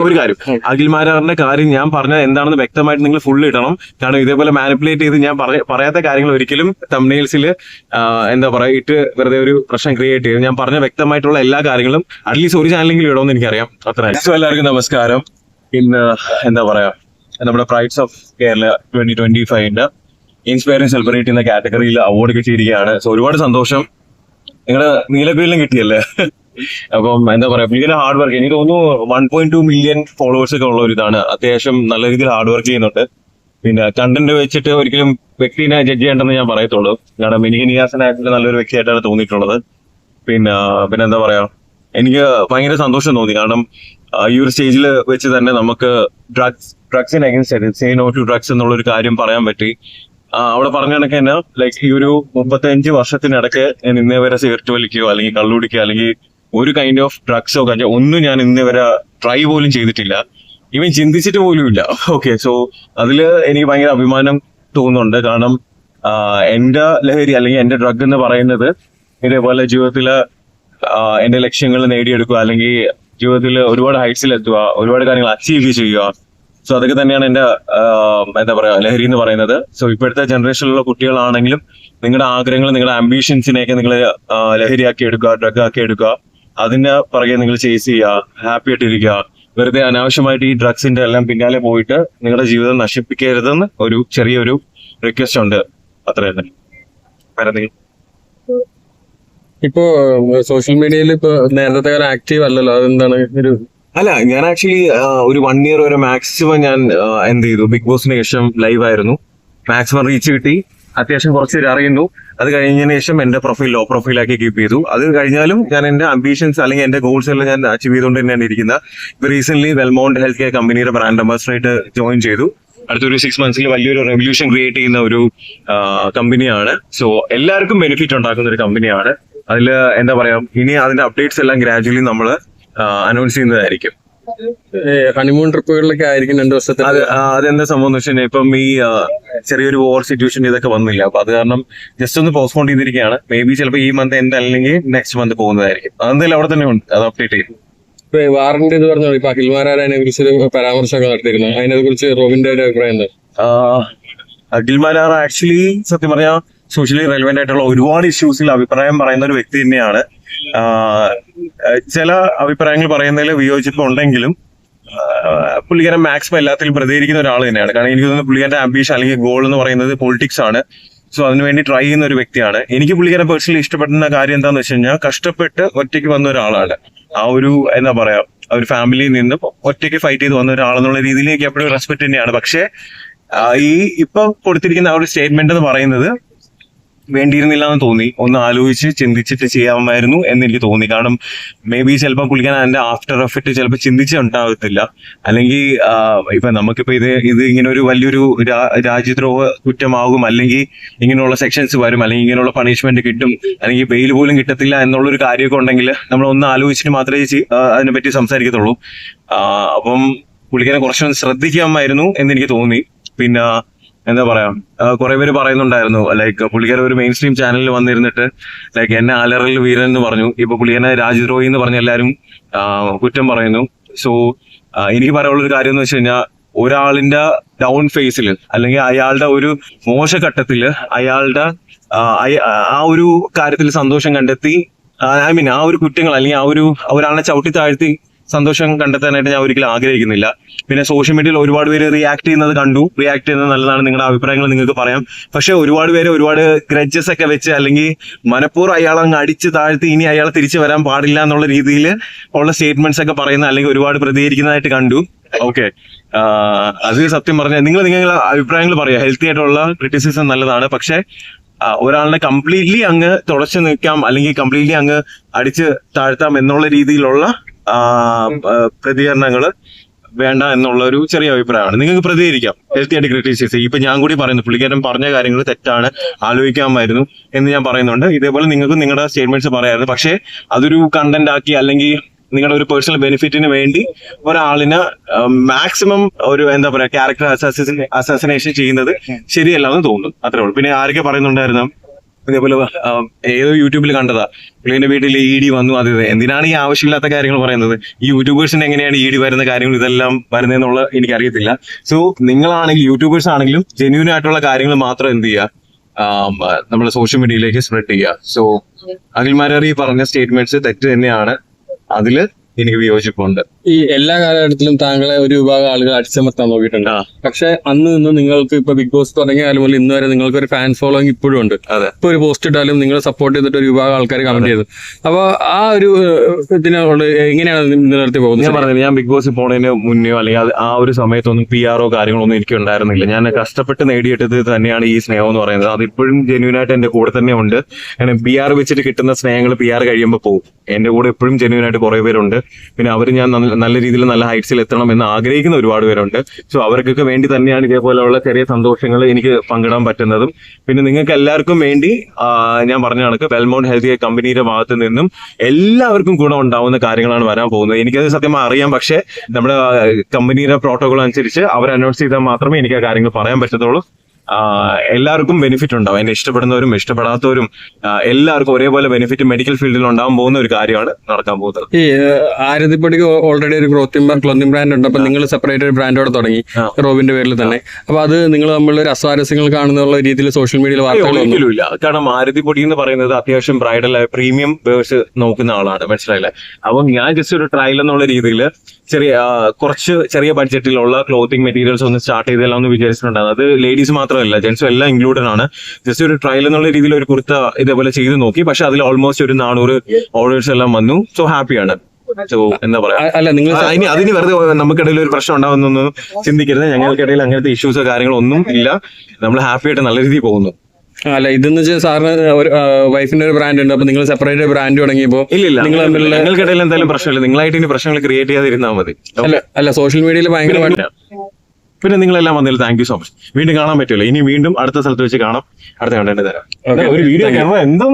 ഒരു കാര്യം. അഖിൽ മാരാറിന്റെ കാര്യം ഞാൻ പറഞ്ഞ എന്താണെന്ന് വ്യക്തമായിട്ട് നിങ്ങൾ ഫുള്ള് ഇടണം. കാരണം ഇതേപോലെ മാനിപ്പുലേറ്റ് ചെയ്ത് ഞാൻ പറയ- പറയാത്ത കാര്യങ്ങൾ ഒരിക്കലും തമിഴ്സിൽ എന്താ പറയുക ഇട്ട് വെറുതെ ഒരു പ്രശ്നം ക്രിയേറ്റ് ചെയ്ത് ഞാൻ പറഞ്ഞ വ്യക്തമായിട്ടുള്ള എല്ലാ കാര്യങ്ങളും അറ്റ്ലീസ്റ്റ് ഒരു ചാനലെങ്കിലും ഇടണമെന്ന് എനിക്കറിയാം. അത്ര. എല്ലാവർക്കും നമസ്കാരം. ഇന്ന് എന്താ പറയാ നമ്മുടെ prides of Kerala twenty twenty ഫൈവിന്റെ inspiring celebrate ചെയ്യുന്ന കാറ്റഗറിയിൽ അവാർഡ് കിട്ടിയിരിക്കുകയാണ്. സോ ഒരുപാട് സന്തോഷം. നിങ്ങളുടെ നീലപ്പേരിലും കിട്ടിയല്ലേ? അപ്പം എന്താ പറയാ പുള്ളിയുടെ ഹാർഡ് വർക്ക് എനിക്ക് തോന്നുന്നു one point two million followers ഒക്കെ ഉള്ള ഒരു ഇതാണ്. അത്യാവശ്യം നല്ല രീതിയിൽ ഹാർഡ് വർക്ക് ചെയ്യുന്നുണ്ട്. പിന്നെ കണ്ടന്റ് വെച്ചിട്ട് ഒരിക്കലും വ്യക്തിനെ ജഡ്ജ് ചെയ്യേണ്ടെന്ന് ഞാൻ പറയത്തുള്ളൂ. കാരണം എനിക്ക് നിയാസനായിട്ട് നല്ലൊരു വ്യക്തിയായിട്ടാണ് തോന്നിയിട്ടുള്ളത്. പിന്നെ പിന്നെ എന്താ പറയാ എനിക്ക് ഭയങ്കര സന്തോഷം തോന്നി. കാരണം ഈ ഒരു സ്റ്റേജിൽ വെച്ച് തന്നെ നമുക്ക് drugs ഡ്രഗ്സിന് against say no to drugs എന്നുള്ള ഒരു കാര്യം പറയാൻ പറ്റി. അവിടെ പറഞ്ഞ കണക്ക് തന്നെ ലൈക്ക് ഈ ഒരു മുപ്പത്തഞ്ച് വർഷത്തിനിടയ്ക്ക് ഞാൻ ഇന്നേ വരെ സിഗരറ്റ് വലിക്കുകയോ അല്ലെങ്കിൽ കള്ളുടിക്കുകയോ അല്ലെങ്കിൽ ഒരു കൈൻഡ് ഓഫ് ഡ്രഗ്സോ കഞ്ചോ ഒന്നും ഞാൻ ഇന്ന് വരെ ട്രൈ പോലും ചെയ്തിട്ടില്ല. ഇവൻ ചിന്തിച്ചിട്ട് പോലും ഇല്ല. ഓക്കെ സോ അതിൽ എനിക്ക് ഭയങ്കര അഭിമാനം തോന്നുന്നുണ്ട്. കാരണം എന്റെ ലഹരി അല്ലെങ്കിൽ എന്റെ ഡ്രഗ് എന്ന് പറയുന്നത് ഇതേപോലെ ജീവിതത്തിൽ എന്റെ ലക്ഷ്യങ്ങൾ നേടിയെടുക്കുക അല്ലെങ്കിൽ ജീവിതത്തിൽ ഒരുപാട് ഹൈറ്റ്സിൽ എത്തുക ഒരുപാട് കാര്യങ്ങൾ അച്ചീവ് ചെയ്യുക. സോ അതൊക്കെ തന്നെയാണ് എന്റെ എന്താ പറയാ ലഹരി എന്ന് പറയുന്നത്. സോ ഇപ്പോഴത്തെ ജനറേഷനിലുള്ള കുട്ടികളാണെങ്കിലും നിങ്ങളുടെ ആഗ്രഹങ്ങൾ നിങ്ങളുടെ ആംബിഷൻസിനെയൊക്കെ നിങ്ങൾ ലഹരിയാക്കി എടുക്കുക ഡ്രഗ് ആക്കി എടുക്കുക. അതിന്റെ പുറകെ നിങ്ങൾ ചേസ് ചെയ്യുക ഹാപ്പി ആയിട്ടിരിക്കുക. വെറുതെ അനാവശ്യമായിട്ട് ഈ ഡ്രഗ്സിന്റെ എല്ലാം പിന്നാലെ പോയിട്ട് നിങ്ങളുടെ ജീവിതം നശിപ്പിക്കരുതെന്ന് ഒരു ചെറിയൊരു റിക്വസ്റ്റ് ഉണ്ട്. അത്ര തന്നെ? ഇപ്പോ സോഷ്യൽ മീഡിയയിൽ ഇപ്പൊ നേരത്തെ ആക്റ്റീവ് അല്ലല്ലോ. അതെന്താണ് ഒരു അല്ല ഞാൻ ആക്ച്വലി ഒരു വൺ ഇയർ വരെ മാക്സിമം ഞാൻ എന്ത് ചെയ്തു? ബിഗ് ബോസിന് ശേഷം ലൈവ് ആയിരുന്നു. മാക്സിമം റീച്ച് കിട്ടി. അത്യാവശ്യം കുറച്ച് പേര് അറിയുന്നു. അത് കഴിഞ്ഞതിന് ശേഷം എന്റെ പ്രൊഫൈൽ ലോ പ്രൊഫൈലാക്കി കീപ്പ് ചെയ്തു. അത് കഴിഞ്ഞാലും ഞാൻ എന്റെ അംബീഷൻസ് അല്ലെങ്കിൽ എന്റെ ഗോൾസ് എല്ലാം ഞാൻ അച്ചീവ് ചെയ്തുകൊണ്ട് തന്നെയാണ് ഇരിക്കുന്നത്. ഇപ്പൊ റീസെന്റ് വെൽമൗണ്ട് ഹെൽത്ത് കെയർ കമ്പനിയുടെ ബ്രാൻഡ് അംബാസഡറായിട്ട് ജോയിൻ ചെയ്തു. അടുത്തൊരു സിക്സ് മന്ത്സിൽ വലിയൊരു റെവല്യൂഷൻ ക്രിയേറ്റ് ചെയ്യുന്ന ഒരു കമ്പനിയാണ് സോ എല്ലാവർക്കും ബെനിഫിറ്റ് ഉണ്ടാക്കുന്ന ഒരു കമ്പനിയാണ് അതിൽ എന്താ പറയാ ഇനി അതിന്റെ അപ്ഡേറ്റ്സ് എല്ലാം ഗ്രാജുവലി നമ്മൾ അനൗൺസ് ചെയ്യുന്നതായിരിക്കും. ഹണിമൂൺ ട്രിപ്പുകളിലൊക്കെ ആയിരിക്കും രണ്ടു വർഷത്തെ അതെന്താ സംഭവം വെച്ചാൽ ഇപ്പം ഈ ചെറിയൊരു വോർ സിറ്റുവേഷൻ ഇതൊക്കെ വന്നില്ല. അപ്പൊ അത് കാരണം ജസ്റ്റ് ഒന്ന് പോസ്റ്റ്പോൺ ചെയ്തിരിക്കുകയാണ്. മേ ബി ചിലപ്പോൾ ഈ മന്ത് എന്റ് അല്ലെങ്കിൽ നെക്സ്റ്റ് മന്ത് പോകുന്നതായിരിക്കും. അതെന്തായാലും അവിടെ തന്നെ ഉണ്ട്. അത് അപ്ഡേറ്റ് ചെയ്യും. ഇപ്പൊ വാറന്റ് ഇത് പറഞ്ഞു ഇപ്പൊ അഖിൽമാരാർ അതിനെ കുറിച്ച് ഒരു പരാമർശമൊക്കെ നടത്തിയിരുന്നു. അതിനെ കുറിച്ച് റോബിന്റെ ഒരു അഭിപ്രായം എന്താ? അഖിൽമാരാർ ആക്ച്വലി സത്യം പറഞ്ഞാൽ സോഷ്യലി റെലവെന്റ് ആയിട്ടുള്ള ഒരുപാട് ഇഷ്യൂസിൽ അഭിപ്രായം പറയുന്ന ഒരു വ്യക്തി തന്നെയാണ്. ചില അഭിപ്രായങ്ങൾ പറയുന്നതിൽ വിയോജിപ്പ് ഉണ്ടെങ്കിലും പുള്ളിക്കാരൻ മാക്സിമം എല്ലാത്തിലും പ്രതികരിക്കുന്ന ഒരാൾ തന്നെയാണ്. കാരണം എനിക്ക് തോന്നുന്നു പുള്ളിക്കാരന്റെ ആംബിഷൻ അല്ലെങ്കിൽ ഗോൾ എന്ന് പറയുന്നത് പൊളിറ്റിക്സ് ആണ്. സോ അതിനുവേണ്ടി ട്രൈ ചെയ്യുന്ന ഒരു വ്യക്തിയാണ്. എനിക്ക് പുള്ളിക്കാരൻ പേഴ്സണലി ഇഷ്ടപ്പെടുന്ന കാര്യം എന്താന്ന് വെച്ച് കഴിഞ്ഞാൽ കഷ്ടപ്പെട്ട് ഒറ്റയ്ക്ക് വന്ന ഒരാളാണ്. ആ ഒരു എന്താ പറയാ ഒരു ഫാമിലിയിൽ നിന്ന് ഒറ്റയ്ക്ക് ഫൈറ്റ് ചെയ്ത് വന്ന ഒരാളെന്നുള്ള രീതിയിലേക്ക് എപ്പോഴും റെസ്പെക്ട് തന്നെയാണ്. പക്ഷേ ഈ ഇപ്പൊ കൊടുത്തിരിക്കുന്ന ആ ഒരു സ്റ്റേറ്റ്മെന്റ് എന്ന് പറയുന്നത് വേണ്ടിയിരുന്നില്ല എന്ന് തോന്നി. ഒന്ന് ആലോചിച്ച് ചിന്തിച്ചിട്ട് ചെയ്യാമായിരുന്നു എന്ന് എനിക്ക് തോന്നി. കാരണം മേ ബി ചിലപ്പോൾ പുള്ളിക്കാൻ അതിന്റെ ആഫ്റ്റർ എഫക്ട് ചിലപ്പോൾ ചിന്തിച്ചുണ്ടാകത്തില്ല അല്ലെങ്കിൽ ഇപ്പൊ നമുക്കിപ്പോ ഇത് ഇത് ഇങ്ങനെ ഒരു വലിയൊരു രാജ്യദ്രോഹ കുറ്റമാകും. അല്ലെങ്കിൽ ഇങ്ങനെയുള്ള സെക്ഷൻസ് വരും. അല്ലെങ്കിൽ ഇങ്ങനെയുള്ള പണിഷ്മെന്റ് കിട്ടും. അല്ലെങ്കിൽ ബെയിൽ പോലും കിട്ടത്തില്ല എന്നുള്ള ഒരു കാര്യമൊക്കെ ഉണ്ടെങ്കിൽ നമ്മൾ ഒന്ന് ആലോചിച്ചിട്ട് മാത്രമേ അതിനെപ്പറ്റി സംസാരിക്കത്തുള്ളൂ. അപ്പം പുള്ളിക്കാരെ കുറച്ചൊന്ന് ശ്രദ്ധിക്കാമായിരുന്നു എന്ന് എനിക്ക് തോന്നി. പിന്നെ എന്താ പറയാ കുറെ പേര് പറയുന്നുണ്ടായിരുന്നു ലൈക്ക് പുള്ളിക്കാരൻ ഒരു മെയിൻ സ്ട്രീം ചാനലിൽ വന്നിരുന്നിട്ട് ലൈക്ക് എന്നെ അലറൽ വീരൻ എന്ന് പറഞ്ഞു. ഇപ്പൊ പുള്ളിക്കാരനെ രാജ്യദ്രോഹി എന്ന് പറഞ്ഞ എല്ലാരും കുറ്റം പറയുന്നു. സോ എനിക്ക് പറയാനുള്ള ഒരു കാര്യം എന്ന് വെച്ച് കഴിഞ്ഞാൽ ഒരാളിന്റെ ഡൗൺ ഫേസിൽ അല്ലെങ്കിൽ അയാളുടെ ഒരു മോശഘട്ടത്തിൽ അയാളുടെ ആ ഒരു കാര്യത്തിൽ സന്തോഷം കണ്ടെത്തി ഐ മീൻ ആ ഒരു കുറ്റങ്ങൾ അല്ലെങ്കിൽ ആ ഒരു ഒരാളെ ചവിട്ടി താഴ്ത്തി സന്തോഷം കണ്ടെത്താനായിട്ട് ഞാൻ ഒരിക്കലും ആഗ്രഹിക്കുന്നില്ല. പിന്നെ സോഷ്യൽ മീഡിയയിൽ ഒരുപാട് പേര് റിയാക്ട് ചെയ്യുന്നത് കണ്ടു. റിയാക്ട് ചെയ്യുന്നത് നല്ലതാണ്. നിങ്ങളുടെ അഭിപ്രായങ്ങൾ നിങ്ങൾക്ക് പറയാം. പക്ഷെ ഒരുപാട് പേര് ഒരുപാട് ഗ്രഡ്ജസ് ഒക്കെ വെച്ച് അല്ലെങ്കിൽ മനഃപൂർവം അയാളെ അങ്ങ് അടിച്ച് താഴ്ത്തി ഇനി അയാൾ തിരിച്ചു വരാൻ പാടില്ല എന്നുള്ള രീതിയിൽ ഉള്ള സ്റ്റേറ്റ്മെന്റ്സ് ഒക്കെ പറയുന്ന അല്ലെങ്കിൽ ഒരുപാട് പ്രതികരിക്കുന്നതായിട്ട് കണ്ടു. ഓക്കെ അത് സത്യം പറഞ്ഞാൽ നിങ്ങൾ നിങ്ങളുടെ അഭിപ്രായങ്ങൾ പറയാം. ഹെൽത്തി ആയിട്ടുള്ള ക്രിറ്റിസിസം നല്ലതാണ്. പക്ഷെ ഒരാളിനെ കംപ്ലീറ്റ്ലി അങ്ങ് തുടച്ചു നിൽക്കാം അല്ലെങ്കിൽ കംപ്ലീറ്റ്ലി അങ്ങ് അടിച്ച് താഴ്ത്താം എന്നുള്ള രീതിയിലുള്ള ആ, വേണ്ട എന്നുള്ള ഒരു ചെറിയ അഭിപ്രായമാണ്. നിങ്ങൾക്ക് പ്രതികരിക്കാം. ഹെൽത്തി ആയിട്ട് ക്രിറ്റിസൈസ് ചെയ്യും ഇപ്പൊ ഞാൻ കൂടി പറയുന്നു. പുള്ളിക്കാരൻ പറഞ്ഞ കാര്യങ്ങൾ തെറ്റാണ്. ആലോചിക്കാമായിരുന്നു എന്ന് ഞാൻ പറയുന്നുണ്ട്. ഇതേപോലെ നിങ്ങൾക്ക് നിങ്ങളുടെ സ്റ്റേറ്റ്മെന്റ്സ് പറയാമായിരുന്നു പക്ഷേ അതൊരു കണ്ടന്റ് ആക്കി അല്ലെങ്കിൽ നിങ്ങളുടെ ഒരു പേഴ്സണൽ ബെനിഫിറ്റിന് വേണ്ടി ഒരാളിനെ മാക്സിമം ഒരു എന്താ പറയാ ക്യാരക്ടർ അസാസിനേഷൻ ചെയ്യുന്നത് ശരിയല്ല എന്ന് തോന്നുന്നു. അത്രേ ഉള്ളൂ. പിന്നെ ആരൊക്കെ പറയുന്നുണ്ടായിരുന്നു? ഇതേപോലെ ഏതോ യൂട്യൂബിൽ കണ്ടതാ. പുള്ളിന്റെ വീട്ടിൽ ഇ ഡി വന്നു അത് എന്തിനാണ് ഈ ആവശ്യമില്ലാത്ത കാര്യങ്ങൾ പറയുന്നത്? ഈ യൂട്യൂബേഴ്സിന് എങ്ങനെയാണ് ഇ ഡി വരുന്ന കാര്യങ്ങൾ ഇതെല്ലാം വരുന്നതെന്നുള്ള എനിക്ക് അറിയത്തില്ല സോ നിങ്ങളാണെങ്കിൽ യൂട്യൂബേഴ്സ് ആണെങ്കിലും ജെന്യൂൻ ആയിട്ടുള്ള കാര്യങ്ങൾ മാത്രം എന്ത് ചെയ്യുക? നമ്മുടെ സോഷ്യൽ മീഡിയയിലേക്ക് സ്പ്രെഡ് ചെയ്യുക. സോ അഖിൽമാരി പറഞ്ഞ സ്റ്റേറ്റ്മെന്റ്സ് തെറ്റ് തന്നെയാണ്. അതിൽ എനിക്ക് വിയോജിപ്പുണ്ട്. ഈ എല്ലാ കാലഘട്ടത്തിലും താങ്കളെ ഒരു വിഭാഗം ആളുകൾ അടിച്ചമർത്താൻ നോക്കിയിട്ടുണ്ട്. പക്ഷെ അന്ന് നിന്ന് നിങ്ങൾക്ക് ഇപ്പൊ ബിഗ് ബോസ് തുടങ്ങിയ കാലം മുതൽ ഇന്ന് വരെ നിങ്ങൾക്ക് ഒരു ഫാൻ ഫോളോയിങ് ഇപ്പോഴും ഉണ്ട്. ഇപ്പൊ ഒരു പോസ്റ്റ് ഇട്ടാലും നിങ്ങളെ സപ്പോർട്ട് ചെയ്തിട്ട് ഒരു വിഭാഗം ആൾക്കാർ കമന്റ് ചെയ്തു. അപ്പൊ ആ ഒരു ഇതിനുള്ള ഇതിനോട് എങ്ങനെയാണ് നിലനിർത്തി പോകുന്നത്? ഞാൻ പറഞ്ഞത് ഞാൻ ബിഗ് ബോസ് പോണതിന് മുന്നേ അല്ലെങ്കിൽ ആ ഒരു സമയത്തൊന്നും പി ആറോ കാര്യങ്ങളൊന്നും എനിക്ക് ഉണ്ടായിരുന്നില്ല. ഞാൻ കഷ്ടപ്പെട്ട് നേടിയെടുത്തത് തന്നെയാണ് ഈ സ്നേഹം എന്ന് പറയുന്നത്. അത് ഇപ്പോഴും ജെന്യൂൻ ആയിട്ട് എന്റെ കൂടെ തന്നെ ഉണ്ട്. പി ആർ വെച്ചിട്ട് കിട്ടുന്ന സ്നേഹങ്ങൾ പി ആർ കഴിയുമ്പോൾ പോകും. എന്റെ കൂടെ എപ്പോഴും ജെന്യൂൻ ആയിട്ട് കുറെ പേരുണ്ട്. പിന്നെ അവർ ഞാൻ നല്ല- രീതിയിൽ നല്ല ഹൈറ്റ്സിൽ എത്തണം എന്ന് ആഗ്രഹിക്കുന്ന ഒരുപാട് പേരുണ്ട്. സോ അവർക്കൊക്കെ വേണ്ടി തന്നെയാണ് ഇതേപോലെയുള്ള ചെറിയ സന്തോഷങ്ങൾ എനിക്ക് പങ്കിടാൻ പറ്റുന്നതും. പിന്നെ നിങ്ങൾക്ക് എല്ലാവർക്കും വേണ്ടി ഞാൻ പറഞ്ഞ കണക്ക് വെൽമൗണ്ട് കെയർ കമ്പനിയുടെ ഭാഗത്ത് നിന്നും എല്ലാവർക്കും ഗുണം ഉണ്ടാവുന്ന കാര്യങ്ങളാണ് വരാൻ പോകുന്നത്. എനിക്കത് സത്യം അറിയാം പക്ഷേ നമ്മുടെ കമ്പനിയുടെ പ്രോട്ടോകോൾ അനുസരിച്ച് അവർ അനൗൺസ് ചെയ്താൽ മാത്രമേ എനിക്ക് ആ കാര്യങ്ങൾ പറയാൻ പറ്റത്തുള്ളൂ. എല്ലാവർക്കും ബെനിഫിറ്റ് ഉണ്ടാവും. എന്നെ ഇഷ്ടപ്പെടുന്നവരും ഇഷ്ടപ്പെടാത്തവരും എല്ലാവർക്കും ഒരേപോലെ ബെനിഫിറ്റ് മെഡിക്കൽ ഫീൽഡിൽ ഉണ്ടാകാൻ പോകുന്ന ഒരു കാര്യമാണ് നടക്കാൻ പോകുന്നത്. ഈ ആരതിപ്പടിക്ക് ഓൾറെഡി ഒരു ഗ്രോത്തിങ് ക്ലോത്തിങ് ബ്രാൻഡ് ഉണ്ട്. അപ്പൊ നിങ്ങൾ സെപ്പറേറ്റ് ഒരു ബ്രാൻഡോടെ തുടങ്ങി റോബിന്റെ പേരിൽ തന്നെ. അപ്പൊ അത് നിങ്ങൾ നമ്മൾ ഒരു അസ്വാരസ്യങ്ങൾ കാണുന്നുള്ള രീതിയിൽ സോഷ്യൽ മീഡിയയിൽ വാർത്തകളൊന്നുമില്ല കാരണം ആരതിപ്പൊടി എന്ന് പറയുന്നത് അത്യാവശ്യം ബ്രൈഡൽ പ്രീമിയം വേഴ്സ് നോക്കുന്ന ആളാണ്. മനസ്സിലായില്ലേ? അപ്പം ഞാൻ ജസ്റ്റ് ഒരു ട്രയൽ എന്നുള്ള രീതിയിൽ ചെറിയ കുറച്ച് ചെറിയ ബഡ്ജറ്റിലുള്ള ക്ലോത്തിങ് മെറ്റീരിയൽസ് ഒന്ന് സ്റ്റാർട്ട് ചെയ്തെല്ലാം ഒന്ന് വിചാരിച്ചിട്ടുണ്ടായിരുന്നു. അത് ലേഡീസ് മാത്രമല്ല ജെന്റ്സും എല്ലാം ഇൻക്ലൂഡഡ് ആണ്. ജസ്റ്റ് ഒരു ട്രയൽ എന്നുള്ള രീതിയിൽ ഒരു കുർത്ത ഇതേപോലെ ചെയ്ത് നോക്കി. പക്ഷെ അതിൽ ഓൾമോസ്റ്റ് ഒരു നാനൂറ് ഓർഡേഴ്സ് എല്ലാം വന്നു. സോ ഹാപ്പിയാണ് സോ എന്താ പറയാ? അല്ല നിങ്ങൾ ഇനി അതിന് വെറുതെ നമുക്കിടയിൽ ഒരു പ്രശ്നം ഉണ്ടാവുന്നൊന്നും ചിന്തിക്കരുത്. ഞങ്ങൾക്കിടയിൽ അങ്ങനത്തെ ഇഷ്യൂസോ കാര്യങ്ങളോ ഒന്നും ഇല്ല. നമ്മൾ ഹാപ്പി ആയിട്ട് നല്ല രീതിയിൽ പോകുന്നു. അല്ല ഇതെന്ന് വെച്ചാൽ സാറിന് ഒരു വൈഫിന്റെ ഒരു ബ്രാൻഡ് ഉണ്ട്. അപ്പൊ നിങ്ങൾ സെപ്പറേറ്റ് ബ്രാൻഡ് തുടങ്ങിയപ്പോ ഇല്ല ഇല്ല. നിങ്ങൾ തമ്മിലുള്ള ഞങ്ങൾക്കിടയിൽ എന്തായാലും പ്രശ്നമില്ല. നിങ്ങളായിട്ട് ഇനി പ്രശ്നങ്ങൾ ക്രിയേറ്റ് ചെയ്യാതിരുന്നാൽ മതി. അല്ല അല്ല സോഷ്യൽ മീഡിയയിൽ ഭയങ്കരമായിട്ട് പിന്നെ നിങ്ങളെല്ലാം വന്നതിൽ താങ്ക് യു സോ മച്ച് വീണ്ടും കാണാൻ പറ്റുമല്ലോ. ഇനി വീണ്ടും അടുത്ത സ്ഥലത്ത് വെച്ച് കാണാം. അടുത്ത കണ്ടന്റ് തരാം. ഒരു വീഡിയോ എന്താ